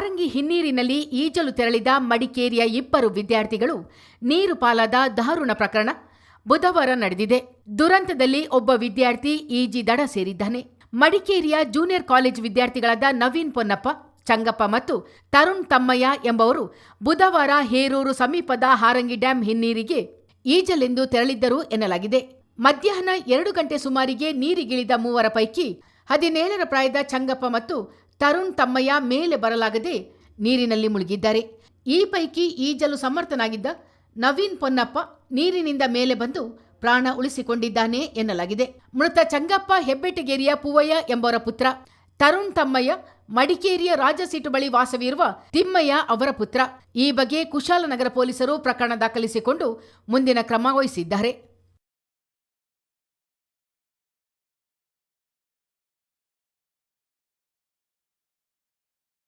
ಹಾರಂಗಿ ಹಿನ್ನೀರಿನಲ್ಲಿ ಈಜಲು ತೆರಳಿದ ಮಡಿಕೇರಿಯ ಇಬ್ಬರು ವಿದ್ಯಾರ್ಥಿಗಳು ನೀರು ಪಾಲಾದ ದಾರುಣ ಪ್ರಕರಣ ಬುಧವಾರ ನಡೆದಿದೆ. ದುರಂತದಲ್ಲಿ ಒಬ್ಬ ವಿದ್ಯಾರ್ಥಿ ಈಜಿ ದಡ ಸೇರಿದ್ದಾನೆ. ಮಡಿಕೇರಿಯ ಜೂನಿಯರ್ ಕಾಲೇಜ್ ವಿದ್ಯಾರ್ಥಿಗಳಾದ ನವೀನ್ ಪೊನ್ನಪ್ಪ, ಚಂಗಪ್ಪ ಮತ್ತು ತರುಣ್ ತಮ್ಮಯ್ಯ ಎಂಬವರು ಬುಧವಾರ ಹೇರೂರು ಸಮೀಪದ ಹಾರಂಗಿ ಡ್ಯಾಂ ಹಿನ್ನೀರಿಗೆ ಈಜಲೆಂದು ತೆರಳಿದ್ದರು ಎನ್ನಲಾಗಿದೆ. ಮಧ್ಯಾಹ್ನ ಎರಡು ಗಂಟೆ ಸುಮಾರಿಗೆ ನೀರಿಗಿಳಿದ ಮೂವರ ಪೈಕಿ ಹದಿನೇಳರ ಪ್ರಾಯದ ಚಂಗಪ್ಪ ಮತ್ತು ತರುಣ್ ತಮ್ಮಯ್ಯ ಮೇಲೆ ಬರಲಾಗದೆ ನೀರಿನಲ್ಲಿ ಮುಳುಗಿದ್ದಾರೆ. ಈ ಪೈಕಿ ಈಜಲು ಸಮರ್ಥನಾಗಿದ್ದ ನವೀನ್ ಪೊನ್ನಪ್ಪ ನೀರಿನಿಂದ ಮೇಲೆ ಬಂದು ಪ್ರಾಣ ಉಳಿಸಿಕೊಂಡಿದ್ದಾನೆ ಎನ್ನಲಾಗಿದೆ. ಮೃತ ಚಂಗಪ್ಪ ಹೆಬ್ಬೆಟ್ಟಗೇರಿಯ ಪೂವಯ್ಯ ಎಂಬವರ ಪುತ್ರ. ತರುಣ್ ತಮ್ಮಯ್ಯ ಮಡಿಕೇರಿಯ ರಾಜಸೀಟು ಬಳಿ ವಾಸವಿರುವ ತಿಮ್ಮಯ್ಯ ಅವರ ಪುತ್ರ. ಈ ಬಗ್ಗೆ ಕುಶಾಲನಗರ ಪೊಲೀಸರು ಪ್ರಕರಣ ದಾಖಲಿಸಿಕೊಂಡು ಮುಂದಿನ ಕ್ರಮ ವಹಿಸಿದ್ದಾರೆ.